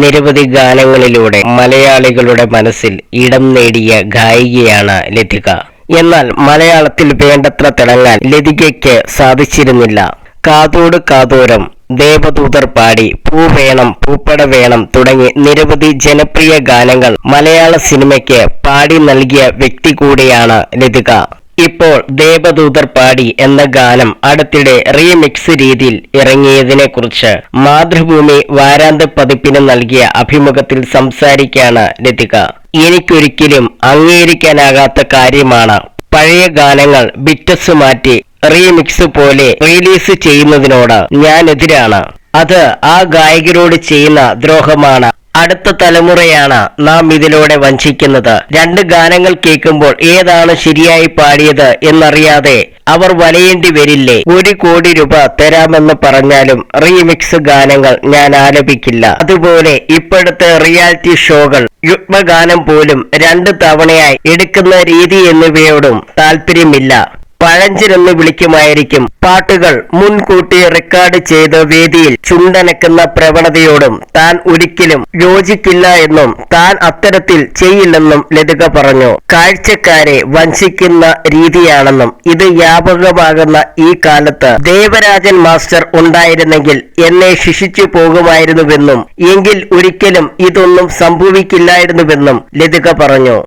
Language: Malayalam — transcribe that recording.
നിരവധി ഗാനങ്ങളിലൂടെ മലയാളികളുടെ മനസ്സിൽ ഇടം നേടിയ ഗായികയാണ് ലതിക. എന്നാൽ മലയാളത്തിൽ വേണ്ടത്ര തിളങ്ങാൻ ലതികയ്ക്ക് സാധിച്ചിരുന്നില്ല. കാതോട് കാതോരം ദേവദൂതർ പാടി പൂ വേണം പൂപ്പട വേണം തുടങ്ങി നിരവധി ജനപ്രിയ ഗാനങ്ങൾ മലയാള സിനിമയ്ക്ക് പാടി നൽകിയ വ്യക്തി കൂടിയാണ് ലതിക. ഇപ്പോൾ ദേവദൂതർ പാടി എന്ന ഗാനം അടുത്തിടെ റീമിക്സ് രീതിയിൽ ഇറങ്ങിയതിനെ കുറിച്ച് മാതൃഭൂമി വാരാന്ത പതിപ്പിന് നൽകിയ അഭിമുഖത്തിൽ സംസാരിക്കാണ് ലതിക. എനിക്കൊരിക്കലും അംഗീകരിക്കാനാകാത്ത കാര്യമാണ് പഴയ ഗാനങ്ങൾ ബിറ്റസ് മാറ്റി റീമിക്സ് പോലെ റിലീസ് ചെയ്യുന്നതിനോട് ഞാൻ എതിരാണ് അത് ആ ഗായകരോട് ചെയ്യുന്ന ദ്രോഹമാണ്. അടുത്ത തലമുറയാണ് നാം ഇതിലൂടെ വഞ്ചിക്കുന്നത്. രണ്ട് ഗാനങ്ങൾ കേൾക്കുമ്പോൾ ഏതാണ് ശരിയായി പാടിയത് എന്നറിയാതെ അവർ വലയേണ്ടി വരില്ലേ? ഒരു കോടി രൂപ തരാമെന്ന് പറഞ്ഞാലും റീമിക്സ് ഗാനങ്ങൾ ഞാൻ ആലപിക്കില്ല. അതുപോലെ ഇപ്പോഴത്തെ റിയാലിറ്റി ഷോകൾ യുഗ്മഗാനം പോലും രണ്ട് തവണയായി എടുക്കുന്ന രീതി എന്നിവയോടും താല്പര്യമില്ല. പഴഞ്ചനെന്ന് വിളിക്കുമായിരിക്കും. പാട്ടുകൾ മുൻകൂട്ടി റെക്കോർഡ് ചെയ്ത് വേദിയിൽ ചുണ്ടനക്കുന്ന പ്രവണതയോടും താൻ ഒരിക്കലും യോജിക്കില്ല എന്നും താൻ അത്തരത്തിൽ ചെയ്യില്ലെന്നും ലതിക പറഞ്ഞു. കാഴ്ചക്കാരെ വഞ്ചിക്കുന്ന രീതിയാണെന്നും ഇത് വ്യാപകമാകുന്ന ഈ കാലത്ത് ദേവരാജൻ മാസ്റ്റർ ഉണ്ടായിരുന്നെങ്കിൽ എന്നെ ശിക്ഷിച്ചു പോകുമായിരുന്നുവെന്നും എങ്കിൽ ഒരിക്കലും ഇതൊന്നും സംഭവിക്കില്ലായിരുന്നുവെന്നും ലതിക പറഞ്ഞു.